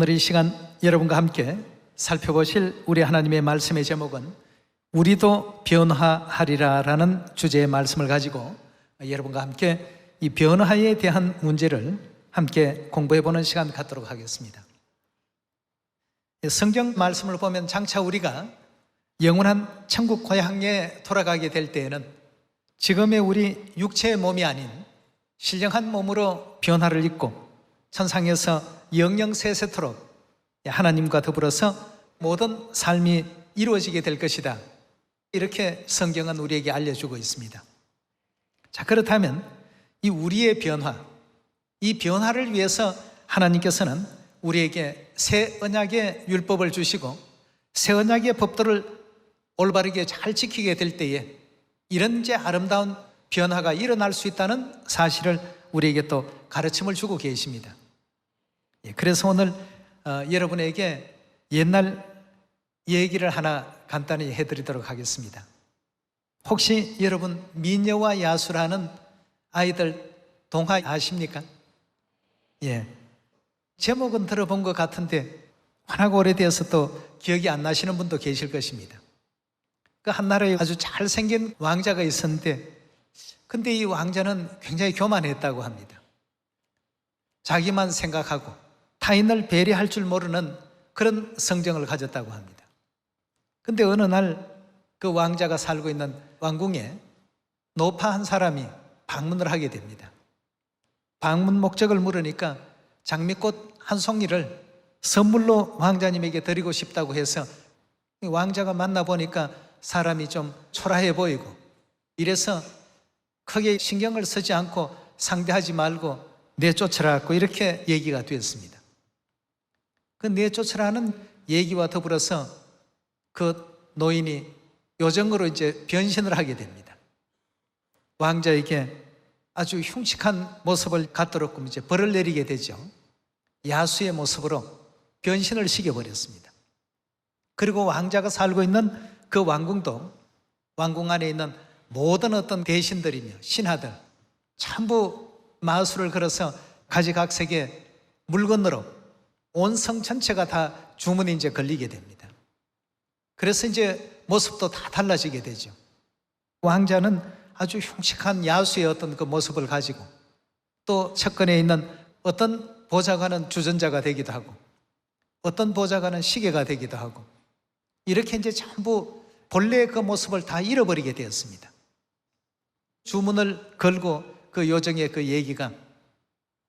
오늘 이 시간 여러분과 함께 살펴보실 우리 하나님의 말씀의 제목은 우리도 변화하리라라는 주제의 말씀을 가지고 여러분과 함께 이 변화에 대한 문제를 함께 공부해 보는 시간 갖도록 하겠습니다. 성경 말씀을 보면 장차 우리가 영원한 천국 고향에 돌아가게 될 때에는 지금의 우리 육체의 몸이 아닌 신령한 몸으로 변화를 입고 천상에서 영영 세세토록 하나님과 더불어서 모든 삶이 이루어지게 될 것이다. 이렇게 성경은 우리에게 알려주고 있습니다. 자, 그렇다면 이 우리의 변화, 이 변화를 위해서 하나님께서는 우리에게 새 언약의 율법을 주시고 새 언약의 법들을 올바르게 잘 지키게 될 때에 이런 제 아름다운 변화가 일어날 수 있다는 사실을 우리에게 또 가르침을 주고 계십니다. 예, 그래서 오늘 어, 여러분에게 옛날 얘기를 하나 간단히 해드리도록 하겠습니다. 혹시 여러분 미녀와 야수라는 아이들 동화 아십니까? 예. 제목은 들어본 것 같은데 워낙 오래되어서 또 기억이 안 나시는 분도 계실 것입니다. 그 한나라에 아주 잘생긴 왕자가 있었는데 근데 이 왕자는 굉장히 교만했다고 합니다. 자기만 생각하고 타인을 배려할 줄 모르는 그런 성정을 가졌다고 합니다. 근데 어느 날 그 왕자가 살고 있는 왕궁에 노파 한 사람이 방문을 하게 됩니다. 방문 목적을 물으니까 장미꽃 한 송이를 선물로 왕자님에게 드리고 싶다고 해서 왕자가 만나보니까 사람이 좀 초라해 보이고 이래서 크게 신경을 쓰지 않고 상대하지 말고 내쫓으라고 이렇게 얘기가 되었습니다. 그 내쫓으라는 얘기와 더불어서 그 노인이 요정으로 이제 변신을 하게 됩니다. 왕자에게 아주 흉측한 모습을 갖도록 이제 벌을 내리게 되죠. 야수의 모습으로 변신을 시켜버렸습니다. 그리고 왕자가 살고 있는 그 왕궁도 왕궁 안에 있는 모든 어떤 대신들이며 신하들 전부 마술을 걸어서 가지각색의 물건으로 온 성 전체가 다 주문이 이제 걸리게 됩니다. 그래서 이제 모습도 다 달라지게 되죠. 왕자는 아주 흉측한 야수의 어떤 그 모습을 가지고 또 측근에 있는 어떤 보좌관은 주전자가 되기도 하고 어떤 보좌관은 시계가 되기도 하고 이렇게 이제 전부 본래의 그 모습을 다 잃어버리게 되었습니다. 주문을 걸고 그 요정의 그 얘기가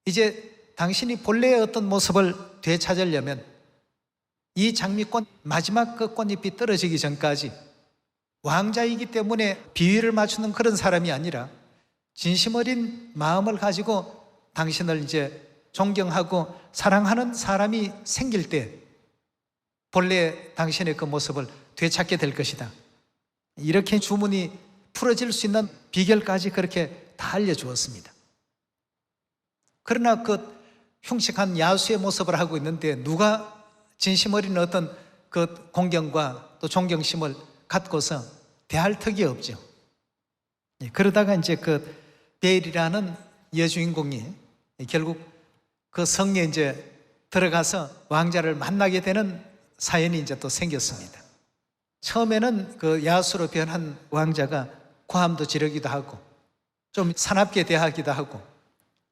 이제 당신이 본래의 어떤 모습을 되찾으려면 이 장미꽃 마지막 그 꽃잎이 떨어지기 전까지 왕자이기 때문에 비위를 맞추는 그런 사람이 아니라 진심 어린 마음을 가지고 당신을 이제 존경하고 사랑하는 사람이 생길 때 본래 당신의 그 모습을 되찾게 될 것이다. 이렇게 주문이 풀어질 수 있는 비결까지 그렇게 다 알려주었습니다. 그러나 그 흉측한 야수의 모습을 하고 있는데 누가 진심 어린 어떤 그 공경과 또 존경심을 갖고서 대할 턱이 없죠. 예, 그러다가 이제 그 베일이라는 여주인공이 결국 그 성에 이제 들어가서 왕자를 만나게 되는 사연이 이제 또 생겼습니다. 처음에는 그 야수로 변한 왕자가 고함도 지르기도 하고 좀 사납게 대하기도 하고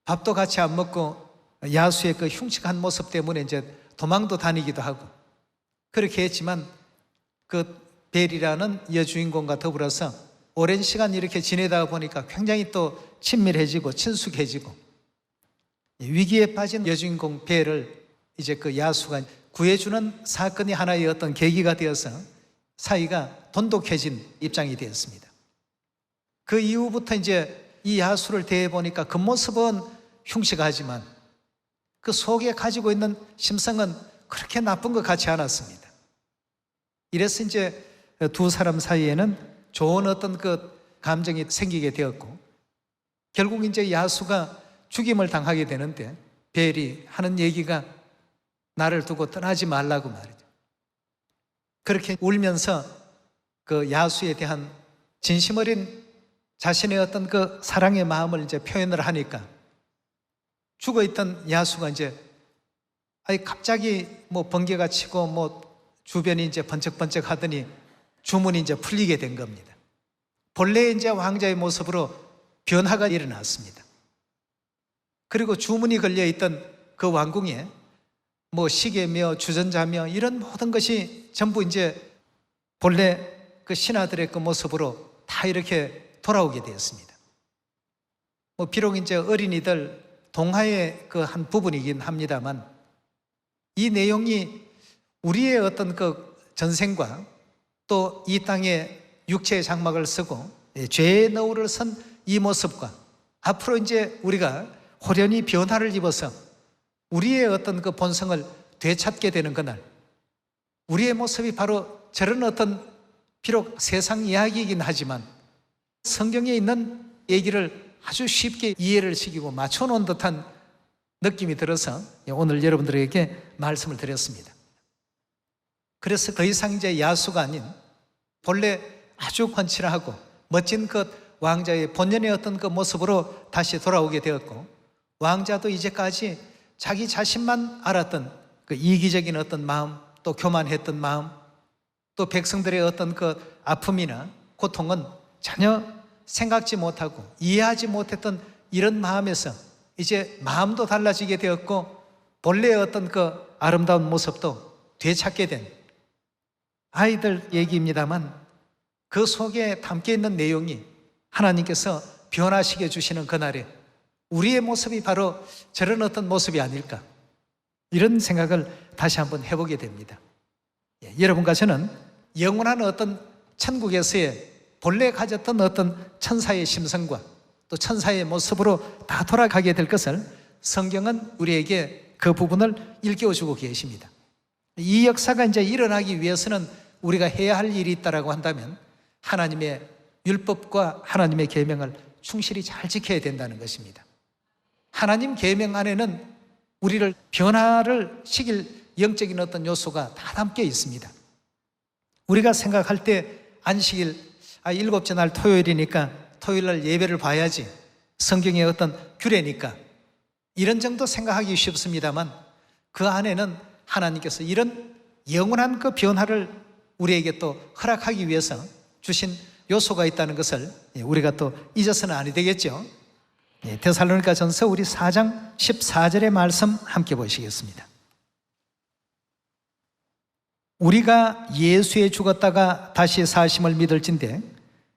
밥도 같이 안 먹고 야수의 그 흉측한 모습 때문에 이제 도망도 다니기도 하고 그렇게 했지만 그 벨이라는 여주인공과 더불어서 오랜 시간 이렇게 지내다 보니까 굉장히 또 친밀해지고 친숙해지고 위기에 빠진 여주인공 벨을 이제 그 야수가 구해주는 사건이 하나의 어떤 계기가 되어서 사이가 돈독해진 입장이 되었습니다. 그 이후부터 이제 이 야수를 대해 보니까 그 모습은 흉측하지만 그 속에 가지고 있는 심성은 그렇게 나쁜 것 같지 않았습니다. 이래서 이제 두 사람 사이에는 좋은 어떤 그 감정이 생기게 되었고 결국 이제 야수가 죽임을 당하게 되는데 벨이 하는 얘기가 나를 두고 떠나지 말라고 말이죠. 그렇게 울면서 그 야수에 대한 진심 어린 자신의 어떤 그 사랑의 마음을 이제 표현을 하니까 죽어 있던 야수가 이제 아니 갑자기 뭐 번개가 치고 뭐 주변이 이제 번쩍번쩍 하더니 주문이 이제 풀리게 된 겁니다. 본래 이제 왕자의 모습으로 변화가 일어났습니다. 그리고 주문이 걸려 있던 그 왕궁에 뭐 시계며 주전자며 이런 모든 것이 전부 이제 본래 그 신하들의 그 모습으로 다 이렇게 돌아오게 되었습니다. 뭐 비록 이제 어린이들 동화의 그 한 부분이긴 합니다만 이 내용이 우리의 어떤 그 전생과 또 이 땅에 육체의 장막을 쓰고 예, 죄의 너울을 선 이 모습과 앞으로 이제 우리가 호련히 변화를 입어서 우리의 어떤 그 본성을 되찾게 되는 그날 우리의 모습이 바로 저런 어떤 비록 세상 이야기이긴 하지만 성경에 있는 얘기를 아주 쉽게 이해를 시키고 맞춰놓은 듯한 느낌이 들어서 오늘 여러분들에게 말씀을 드렸습니다. 그래서 더 이상 이제 야수가 아닌 본래 아주 건실하고 멋진 그 왕자의 본연의 어떤 그 모습으로 다시 돌아오게 되었고 왕자도 이제까지 자기 자신만 알았던 그 이기적인 어떤 마음 또 교만했던 마음 또 백성들의 어떤 그 아픔이나 고통은 전혀 생각지 못하고 이해하지 못했던 이런 마음에서 이제 마음도 달라지게 되었고 본래의 어떤 그 아름다운 모습도 되찾게 된 아이들 얘기입니다만 그 속에 담겨 있는 내용이 하나님께서 변화시켜 주시는 그날에 우리의 모습이 바로 저런 어떤 모습이 아닐까 이런 생각을 다시 한번 해보게 됩니다. 예, 여러분과 저는 영원한 어떤 천국에서의 본래 가졌던 어떤 천사의 심성과 또 천사의 모습으로 다 돌아가게 될 것을 성경은 우리에게 그 부분을 일깨워주고 계십니다. 이 역사가 이제 일어나기 위해서는 우리가 해야 할 일이 있다라고 한다면 하나님의 율법과 하나님의 계명을 충실히 잘 지켜야 된다는 것입니다. 하나님 계명 안에는 우리를 변화를 시킬 영적인 어떤 요소가 다 담겨 있습니다. 우리가 생각할 때 안식일 아 일곱째 날 토요일이니까 토요일 날 예배를 봐야지 성경의 어떤 규례니까 이런 정도 생각하기 쉽습니다만 그 안에는 하나님께서 이런 영원한 그 변화를 우리에게 또 허락하기 위해서 주신 요소가 있다는 것을 예, 우리가 또 잊어서는 아니 되겠죠. 예, 데살로니가 전서 우리 4장 14절의 말씀 함께 보시겠습니다. 우리가 예수에 죽었다가 다시 사심을 믿을진데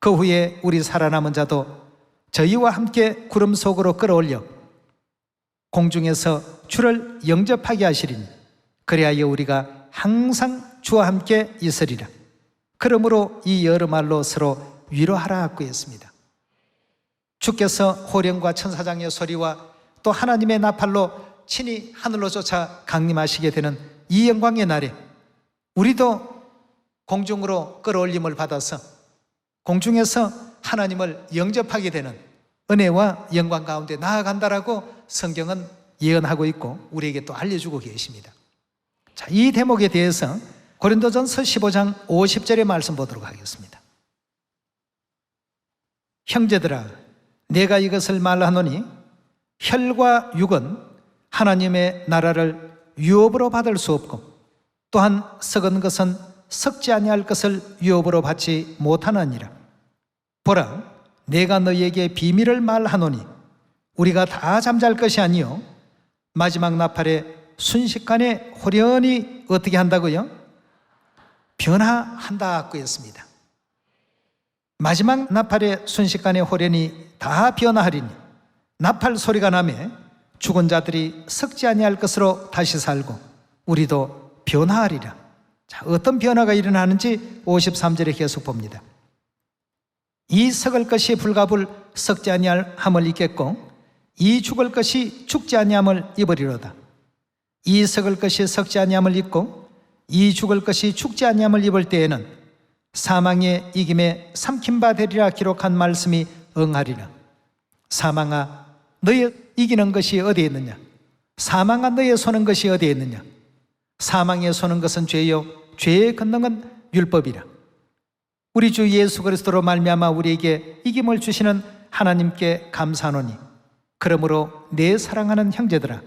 그 후에 우리 살아남은 자도 저희와 함께 구름 속으로 끌어올려 공중에서 주를 영접하게 하시리니 그리하여 우리가 항상 주와 함께 있으리라. 그러므로 이 여름말로 서로 위로하라 하고 했습니다. 주께서 호령과 천사장의 소리와 또 하나님의 나팔로 친히 하늘로 쫓아 강림하시게 되는 이 영광의 날에 우리도 공중으로 끌어올림을 받아서 공중에서 하나님을 영접하게 되는 은혜와 영광 가운데 나아간다라고 성경은 예언하고 있고 우리에게 또 알려주고 계십니다. 자, 이 대목에 대해서 고린도전서 15장 50절의 말씀 보도록 하겠습니다. 형제들아, 내가 이것을 말하노니 혈과 육은 하나님의 나라를 유업으로 받을 수 없고 또한 썩은 것은 썩지 아니할 것을 유업으로 받지 못하느니라. 보라, 내가 너희에게 비밀을 말하노니 우리가 다 잠잘 것이 아니요 마지막 나팔에 순식간에 호련히 어떻게 한다고요? 변화한다고 했습니다. 마지막 나팔의 순식간에 호련히 다 변화하리니 나팔 소리가 나매 죽은 자들이 썩지 아니할 것으로 다시 살고 우리도 변화하리라. 자, 어떤 변화가 일어나는지 53절에 계속 봅니다. 이 썩을 것이 불가불 썩지 아니함을 입겠고 이 죽을 것이 죽지 아니함을 입으리로다. 이 썩을 것이 썩지 아니함을 입고 이 죽을 것이 죽지 아니함을 입을 때에는 사망의 이김에 삼킨 바 되리라 기록한 말씀이 응하리라 사망아 너의 이기는 것이 어디에 있느냐 사망아 너의 소는 것이 어디에 있느냐 사망의 소는 것은 죄요 죄의 권능은 율법이라. 우리 주 예수 그리스도로 말미암아 우리에게 이김을 주시는 하나님께 감사하노니 그러므로 내 사랑하는 형제들아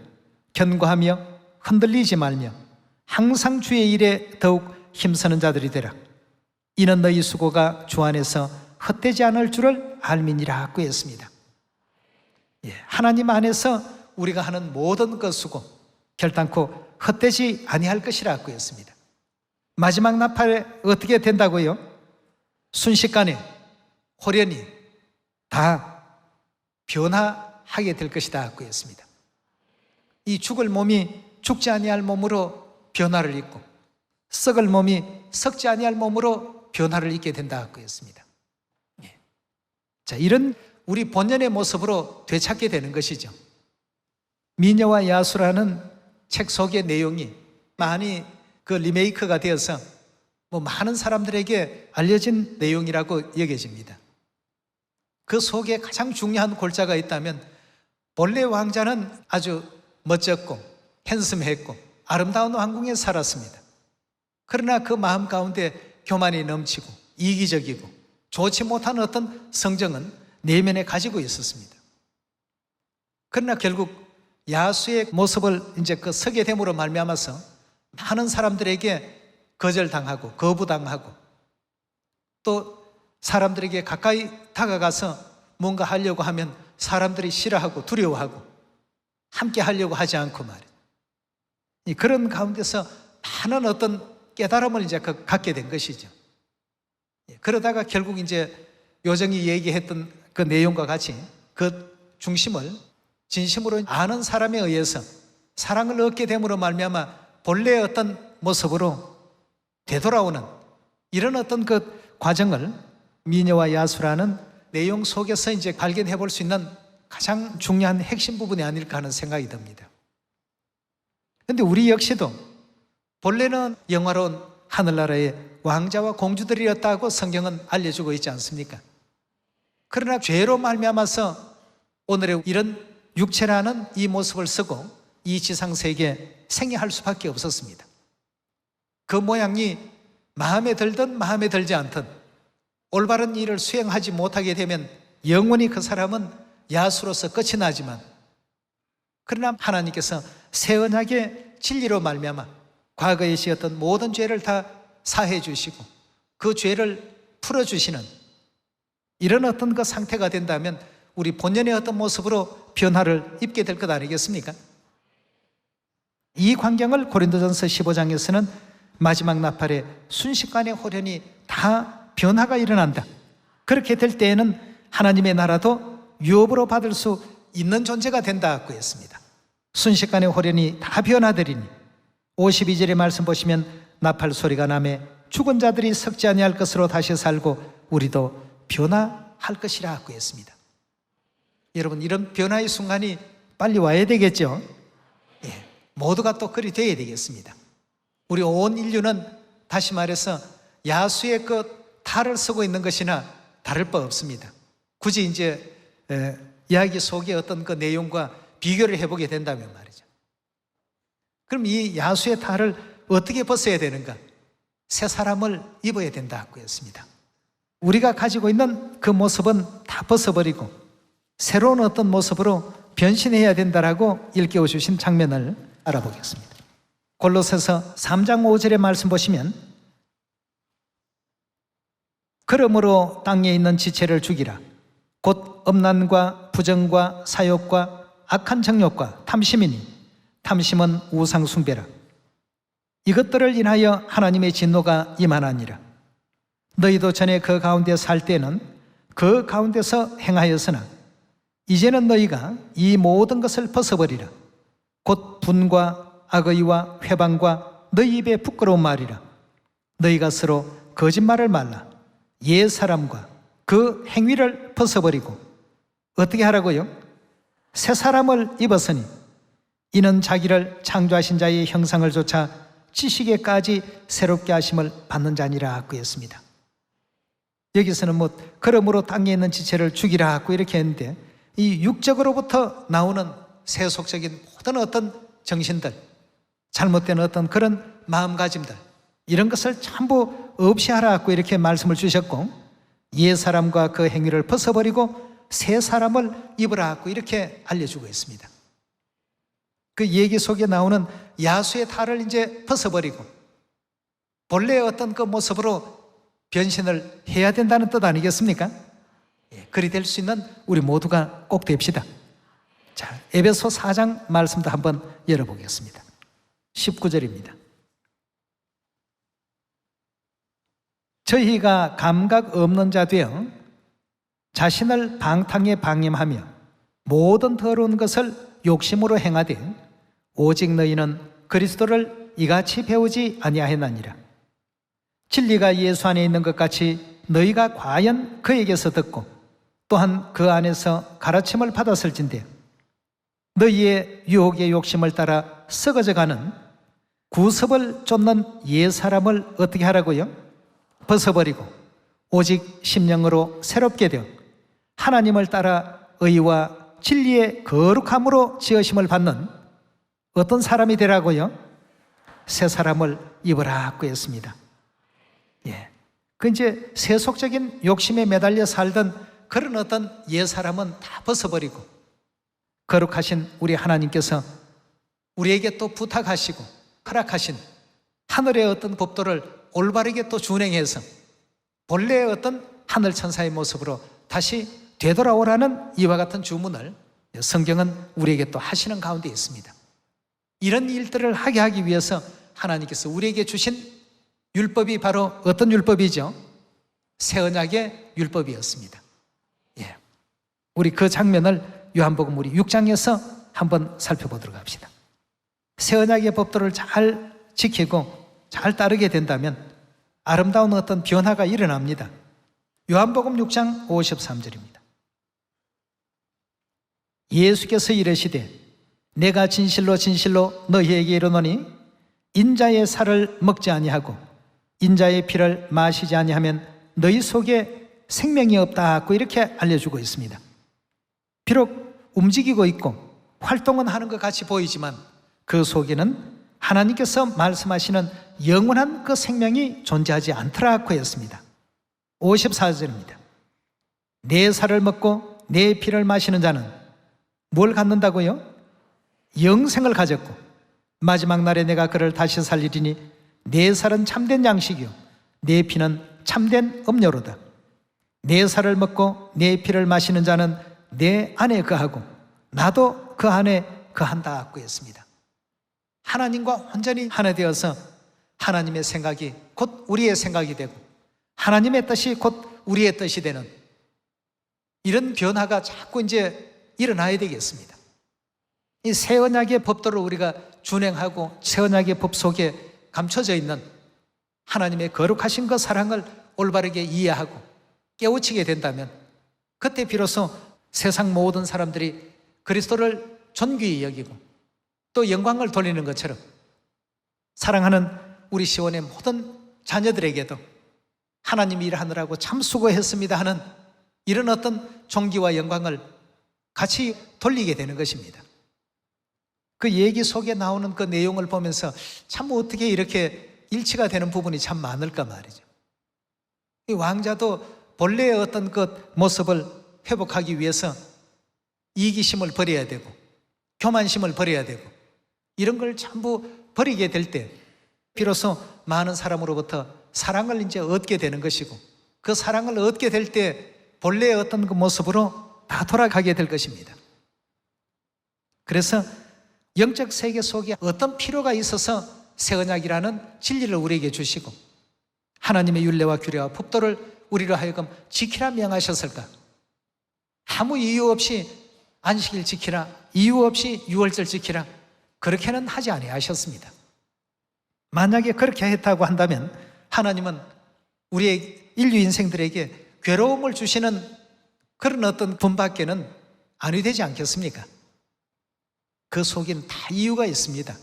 견고하며 흔들리지 말며 항상 주의 일에 더욱 힘쓰는 자들이 되라. 이는 너희 수고가 주 안에서 헛되지 않을 줄을 알미니라 구했습니다. 예, 하나님 안에서 우리가 하는 모든 것 수고 결단코 헛되지 아니할 것이라 구했습니다 마지막 나팔에 어떻게 된다고요? 순식간에 호련히 다 변화하게 될 것이다 구했습니다. 이 죽을 몸이 죽지 아니할 몸으로 변화를 입고 썩을 몸이 썩지 아니할 몸으로 변화를 입게 된다 구했습니다. 예. 자, 이런 우리 본연의 모습으로 되찾게 되는 것이죠. 미녀와 야수라는 책 속의 내용이 많이 그 리메이크가 되어서 뭐 많은 사람들에게 알려진 내용이라고 여겨집니다. 그 속에 가장 중요한 골자가 있다면 본래 왕자는 아주 멋졌고 핸섬했고 아름다운 왕궁에 살았습니다. 그러나 그 마음 가운데 교만이 넘치고 이기적이고 좋지 못한 어떤 성정은 내면에 가지고 있었습니다. 그러나 결국 야수의 모습을 이제 그 서게 됨으로 말미암아서 많은 사람들에게 거절당하고 거부당하고 또 사람들에게 가까이 다가가서 뭔가 하려고 하면 사람들이 싫어하고 두려워하고 함께 하려고 하지 않고 말이에요. 그런 가운데서 많은 어떤 깨달음을 이제 그 갖게 된 것이죠. 예, 그러다가 결국 이제 요정이 얘기했던 그 내용과 같이 그 중심을 진심으로 아는 사람에 의해서 사랑을 얻게 됨으로 말미암아 본래의 어떤 모습으로 되돌아오는 이런 어떤 그 과정을 미녀와 야수라는 내용 속에서 이제 발견해 볼 수 있는 가장 중요한 핵심 부분이 아닐까 하는 생각이 듭니다. 근데 우리 역시도 본래는 영화로운 하늘나라의 왕자와 공주들이었다고 성경은 알려주고 있지 않습니까? 그러나 죄로 말미암아서 오늘의 이런 육체라는 이 모습을 쓰고 이 지상세계에 생애할 수밖에 없었습니다. 그 모양이 마음에 들든 마음에 들지 않든 올바른 일을 수행하지 못하게 되면 영원히 그 사람은 야수로서 끝이 나지만 그러나 하나님께서 새 언약의 진리로 말미암아 과거에 지었던 모든 죄를 다 사해 주시고 그 죄를 풀어 주시는 이런 어떤 그 상태가 된다면 우리 본연의 어떤 모습으로 변화를 입게 될 것 아니겠습니까? 이 광경을 고린도전서 15장에서는 마지막 나팔에 순식간에 호련히 다 변화가 일어난다. 그렇게 될 때에는 하나님의 나라도 유업으로 받을 수 있는 존재가 된다고 했습니다. 순식간에 호련히 다 변화되리니 52절의 말씀 보시면 나팔 소리가 나매 죽은 자들이 석지 아니할 것으로 다시 살고 우리도 변화할 것이라고 했습니다. 여러분 이런 변화의 순간이 빨리 와야 되겠죠? 예, 모두가 또 그리 돼야 되겠습니다. 우리 온 인류는 다시 말해서 야수의 그 탈을 쓰고 있는 것이나 다를 바 없습니다. 굳이 이제 에, 이야기 속의 어떤 그 내용과 비교를 해보게 된다면 말이죠. 그럼 이 야수의 탈을 어떻게 벗어야 되는가? 새 사람을 입어야 된다고 했습니다. 우리가 가지고 있는 그 모습은 다 벗어버리고 새로운 어떤 모습으로 변신해야 된다라고 일깨워 주신 장면을 알아보겠습니다. 골로새서 3장 5절의 말씀 보시면 그러므로 땅에 있는 지체를 죽이라. 곧 엄난과 부정과 사욕과 악한 정욕과 탐심이니 탐심은 우상 숭배라. 이것들을 인하여 하나님의 진노가 임하나니라. 너희도 전에 그 가운데 살 때는 그 가운데서 행하였으나 이제는 너희가 이 모든 것을 벗어버리라 곧 분과 악의와 회방과 너희 입에 부끄러운 말이라 너희가 서로 거짓말을 말라 옛 사람과 그 행위를 벗어버리고 어떻게 하라고요? 새 사람을 입었으니 이는 자기를 창조하신 자의 형상을 조차 지식에까지 새롭게 하심을 받는 자니라고 했습니다. 여기서는 뭐 그러므로 땅에 있는 지체를 죽이라 하고 이렇게 했는데 이 육적으로부터 나오는 세속적인 모든 어떤 정신들 잘못된 어떤 그런 마음가짐들 이런 것을 전부 없이 하라고 이렇게 말씀을 주셨고 옛 사람과 그 행위를 벗어버리고 새 사람을 입으라고 이렇게 알려주고 있습니다. 그 얘기 속에 나오는 야수의 탈을 이제 벗어버리고 본래의 어떤 그 모습으로 변신을 해야 된다는 뜻 아니겠습니까? 예, 그리 될 수 있는 우리 모두가 꼭 됩시다. 자, 에베소 4장 말씀도 한번 열어보겠습니다. 19절입니다. 저희가 감각 없는 자 되어 자신을 방탕에 방임하며 모든 더러운 것을 욕심으로 행하되 오직 너희는 그리스도를 이같이 배우지 아니하였나니라. 진리가 예수 안에 있는 것 같이 너희가 과연 그에게서 듣고 또한 그 안에서 가르침을 받았을진데 너희의 유혹의 욕심을 따라 썩어져 가는 구습을 쫓는 옛 사람을 어떻게 하라고요? 벗어버리고 오직 심령으로 새롭게 되어 하나님을 따라 의와 진리의 거룩함으로 지으심을 받는 어떤 사람이 되라고요? 새 사람을 입으라고 했습니다. 예. 그 이제 세속적인 욕심에 매달려 살던 그런 어떤 옛 사람은 다 벗어버리고 거룩하신 우리 하나님께서 우리에게 또 부탁하시고 허락하신 하늘의 어떤 법도를 올바르게 또 준행해서 본래의 어떤 하늘 천사의 모습으로 다시 되돌아오라는 이와 같은 주문을 성경은 우리에게 또 하시는 가운데 있습니다. 이런 일들을 하게 하기 위해서 하나님께서 우리에게 주신 율법이 바로 어떤 율법이죠? 새 언약의 율법이었습니다. 예. 우리 그 장면을 요한복음 우리 6장에서 한번 살펴보도록 합시다. 새 언약의 법도를 잘 지키고 잘 따르게 된다면 아름다운 어떤 변화가 일어납니다. 요한복음 6장 53절입니다. 예수께서 이르시되 내가 진실로 진실로 너희에게 이르노니 인자의 살을 먹지 아니하고 인자의 피를 마시지 아니하면 너희 속에 생명이 없다고 이렇게 알려주고 있습니다. 비록 움직이고 있고 활동은 하는 것 같이 보이지만 그 속에는 하나님께서 말씀하시는 영원한 그 생명이 존재하지 않더라고 했습니다. 54절입니다. 내 살을 먹고 내 피를 마시는 자는 뭘 갖는다고요? 영생을 가졌고 마지막 날에 내가 그를 다시 살리리니 내 살은 참된 양식이요 내 피는 참된 음료로다. 내 살을 먹고 내 피를 마시는 자는 내 안에 거하고 나도 그 안에 거한다고 했습니다. 하나님과 완전히 하나 되어서 하나님의 생각이 곧 우리의 생각이 되고 하나님의 뜻이 곧 우리의 뜻이 되는 이런 변화가 자꾸 이제 일어나야 되겠습니다. 이 새 언약의 법도를 우리가 준행하고 새 언약의 법 속에 감춰져 있는 하나님의 거룩하신 그 사랑을 올바르게 이해하고 깨우치게 된다면 그때 비로소 세상 모든 사람들이 그리스도를 존귀히 여기고 또 영광을 돌리는 것처럼 사랑하는 우리 시원의 모든 자녀들에게도 하나님 일하느라고 참 수고했습니다 하는 이런 어떤 존귀와 영광을 같이 돌리게 되는 것입니다. 그 얘기 속에 나오는 그 내용을 보면서 참 어떻게 이렇게 일치가 되는 부분이 참 많을까 말이죠. 이 왕자도 본래의 어떤 그 모습을 회복하기 위해서 이기심을 버려야 되고 교만심을 버려야 되고 이런 걸 전부 버리게 될 때 비로소 많은 사람으로부터 사랑을 이제 얻게 되는 것이고 그 사랑을 얻게 될 때 본래의 어떤 그 모습으로 다 돌아가게 될 것입니다. 그래서 영적 세계 속에 어떤 필요가 있어서 새 언약이라는 진리를 우리에게 주시고 하나님의 윤례와 규례와 법도를 우리로 하여금 지키라 명하셨을까? 아무 이유 없이 안식일 지키라, 이유 없이 유월절 지키라 그렇게는 하지 아니하셨습니다. 만약에 그렇게 했다고 한다면 하나님은 우리의 인류 인생들에게 괴로움을 주시는 그런 어떤 분밖에는 아니 되지 않겠습니까? 그 속엔 다 이유가 있습니다.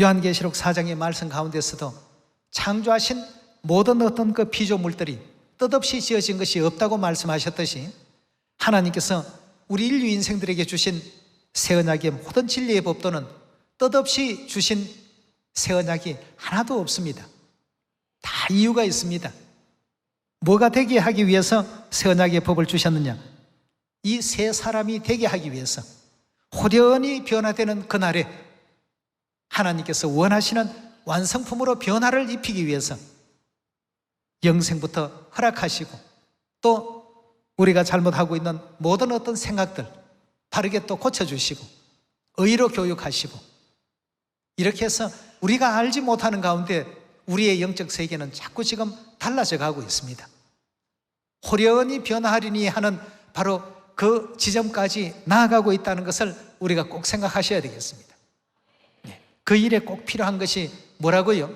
요한계시록 4장의 말씀 가운데서도 창조하신 모든 어떤 그 피조물들이 뜻없이 지어진 것이 없다고 말씀하셨듯이 하나님께서 우리 인류 인생들에게 주신 새 언약의 모든 진리의 법도는 뜻없이 주신 새 언약이 하나도 없습니다. 다 이유가 있습니다. 뭐가 되게 하기 위해서 새 언약의 법을 주셨느냐? 이 세 사람이 되게 하기 위해서 호련히 변화되는 그날에 하나님께서 원하시는 완성품으로 변화를 입히기 위해서 영생부터 허락하시고 또 우리가 잘못하고 있는 모든 어떤 생각들 바르게 또 고쳐주시고 의로 교육하시고 이렇게 해서 우리가 알지 못하는 가운데 우리의 영적 세계는 자꾸 지금 달라져 가고 있습니다. 호련히 변화하리니 하는 바로 그 지점까지 나아가고 있다는 것을 우리가 꼭 생각하셔야 되겠습니다. 네. 그 일에 꼭 필요한 것이 뭐라고요?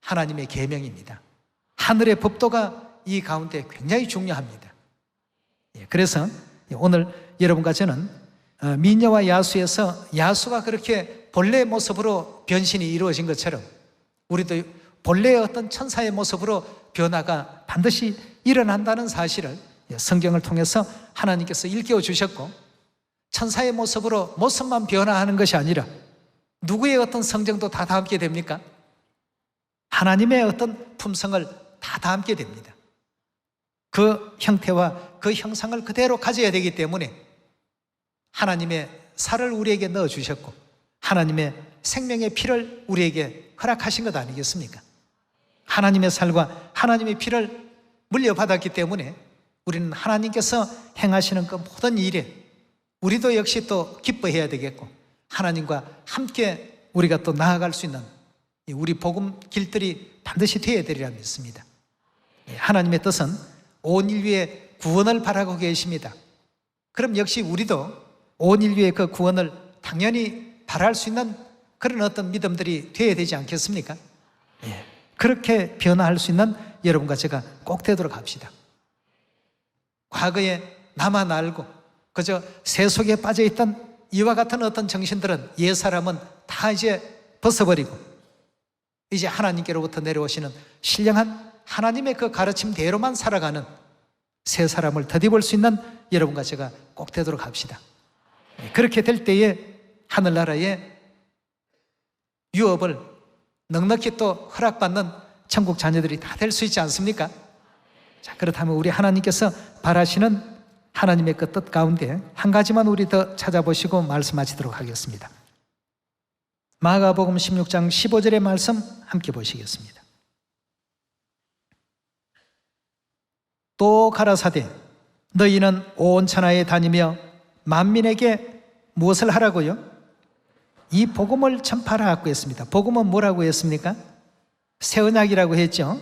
하나님의 계명입니다. 하늘의 법도가 이 가운데 굉장히 중요합니다. 예, 그래서 오늘 여러분과 저는 어, 미녀와 야수에서 야수가 그렇게 본래의 모습으로 변신이 이루어진 것처럼 우리도 본래의 어떤 천사의 모습으로 변화가 반드시 일어난다는 사실을 성경을 통해서 하나님께서 일깨워 주셨고 천사의 모습으로 모습만 변화하는 것이 아니라 누구의 어떤 성정도 다 담게 됩니까? 하나님의 어떤 품성을 다 담게 됩니다. 그 형태와 그 형상을 그대로 가져야 되기 때문에 하나님의 살을 우리에게 넣어 주셨고 하나님의 생명의 피를 우리에게 허락하신 것 아니겠습니까? 하나님의 살과 하나님의 피를 물려받았기 때문에 우리는 하나님께서 행하시는 그 모든 일에 우리도 역시 또 기뻐해야 되겠고 하나님과 함께 우리가 또 나아갈 수 있는 이 우리 복음 길들이 반드시 되어야 되리라 믿습니다. 예, 하나님의 뜻은 온 인류의 구원을 바라고 계십니다. 그럼 역시 우리도 온 인류의 그 구원을 당연히 바랄 수 있는 그런 어떤 믿음들이 되어야 되지 않겠습니까? 예. 그렇게 변화할 수 있는 여러분과 제가 꼭 되도록 합시다. 과거에 나만 알고 그저 새 속에 빠져 있던 이와 같은 어떤 정신들은 옛 사람은 다 이제 벗어버리고 이제 하나님께로부터 내려오시는 신령한 하나님의 그 가르침대로만 살아가는 새 사람을 더디볼 수 있는 여러분과 제가 꼭 되도록 합시다. 그렇게 될 때에 하늘나라의 유업을 넉넉히 또 허락받는 천국 자녀들이 다 될 수 있지 않습니까? 자, 그렇다면 우리 하나님께서 바라시는 하나님의 그 뜻 가운데 한 가지만 우리 더 찾아보시고 말씀하시도록 하겠습니다. 마가복음 16장 15절의 말씀 함께 보시겠습니다. 또 가라사대 너희는 온 천하에 다니며 만민에게 무엇을 하라고요? 이 복음을 전파하라고 했습니다. 복음은 뭐라고 했습니까? 새 언약이라고 했죠.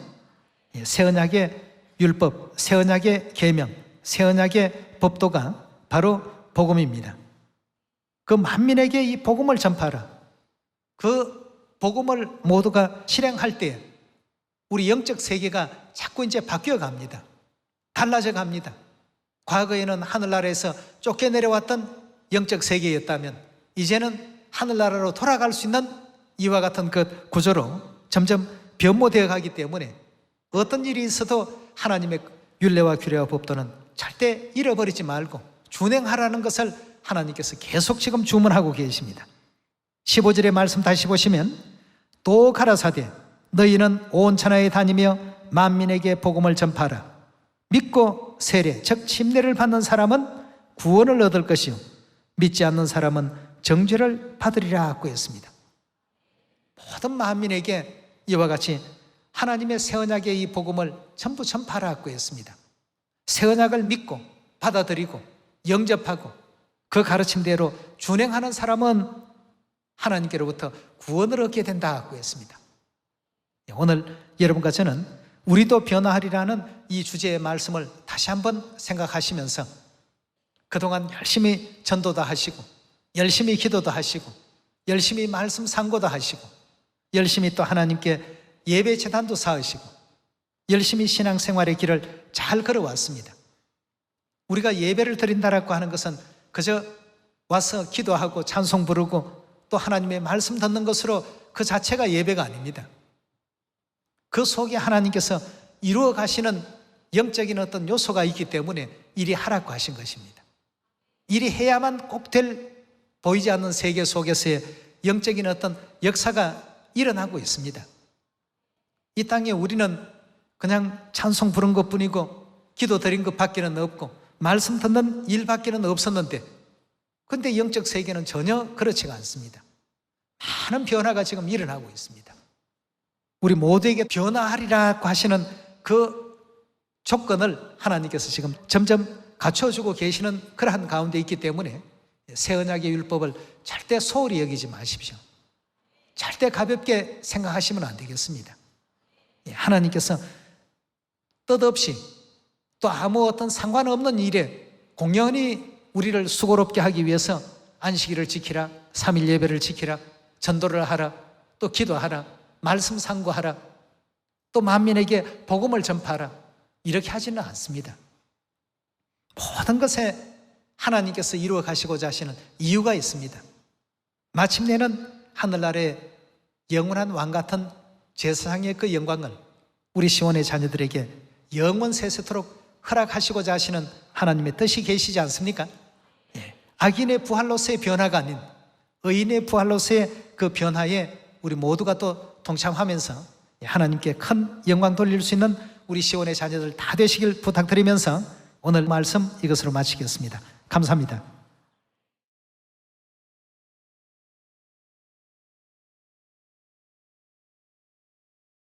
예, 새 언약의 율법, 새 언약의 계명, 새 언약의 법도가 바로 복음입니다. 그 만민에게 이 복음을 전파하라. 그 복음을 모두가 실행할 때 우리 영적 세계가 자꾸 이제 바뀌어 갑니다. 달라져 갑니다. 과거에는 하늘나라에서 쫓겨내려왔던 영적 세계였다면 이제는 하늘나라로 돌아갈 수 있는 이와 같은 그 구조로 점점 변모되어 가기 때문에 어떤 일이 있어도 하나님의 윤례와 규례와 법도는 절대 잃어버리지 말고 준행하라는 것을 하나님께서 계속 지금 주문하고 계십니다. 15절의 말씀 다시 보시면 또 가라사대 너희는 온 천하에 다니며 만민에게 복음을 전파하라. 믿고 세례 즉 침례를 받는 사람은 구원을 얻을 것이요 믿지 않는 사람은 정죄를 받으리라 하고 했습니다. 모든 만민에게 이와 같이 하나님의 새 언약의 이 복음을 전부 전파하라고 했습니다. 새 언약을 믿고 받아들이고 영접하고 그 가르침대로 준행하는 사람은 하나님께로부터 구원을 얻게 된다고 했습니다. 오늘 여러분과 저는 우리도 변화하리라는 이 주제의 말씀을 다시 한번 생각하시면서 그동안 열심히 전도도 하시고 열심히 기도도 하시고 열심히 말씀 상고도 하시고 열심히 또 하나님께 예배 재단도 쌓으시고 열심히 신앙생활의 길을 잘 걸어왔습니다. 우리가 예배를 드린다라고 하는 것은 그저 와서 기도하고 찬송 부르고 또 하나님의 말씀 듣는 것으로 그 자체가 예배가 아닙니다. 그 속에 하나님께서 이루어 가시는 영적인 어떤 요소가 있기 때문에 일이 하라고 하신 것입니다. 일이 해야만 꼭 될 보이지 않는 세계 속에서의 영적인 어떤 역사가 일어나고 있습니다. 이 땅에 우리는 그냥 찬송 부른 것 뿐이고 기도 드린 것 밖에는 없고 말씀 듣는 일 밖에는 없었는데 근데 영적 세계는 전혀 그렇지가 않습니다. 많은 변화가 지금 일어나고 있습니다. 우리 모두에게 변화하리라고 하시는 그 조건을 하나님께서 지금 점점 갖춰주고 계시는 그러한 가운데 있기 때문에 새 언약의 율법을 절대 소홀히 여기지 마십시오. 절대 가볍게 생각하시면 안 되겠습니다. 예, 하나님께서 뜻없이 또 아무 어떤 상관없는 일에 공연히 우리를 수고롭게 하기 위해서 안식일을 지키라, 삼일 예배를 지키라, 전도를 하라, 또 기도하라, 말씀 상고하라, 또 만민에게 복음을 전파하라 이렇게 하지는 않습니다. 모든 것에 하나님께서 이루어 가시고자 하시는 이유가 있습니다. 마침내는 하늘나라의 영원한 왕 같은 제사장의 그 영광을 우리 시원의 자녀들에게 영원 세세토록 허락하시고자 하시는 하나님의 뜻이 계시지 않습니까? 예. 악인의 부활로서의 변화가 아닌 의인의 부활로서의 그 변화에 우리 모두가 또 동참하면서 하나님께 큰 영광 돌릴 수 있는 우리 시원의 자녀들 다 되시길 부탁드리면서 오늘 말씀 이것으로 마치겠습니다. 감사합니다.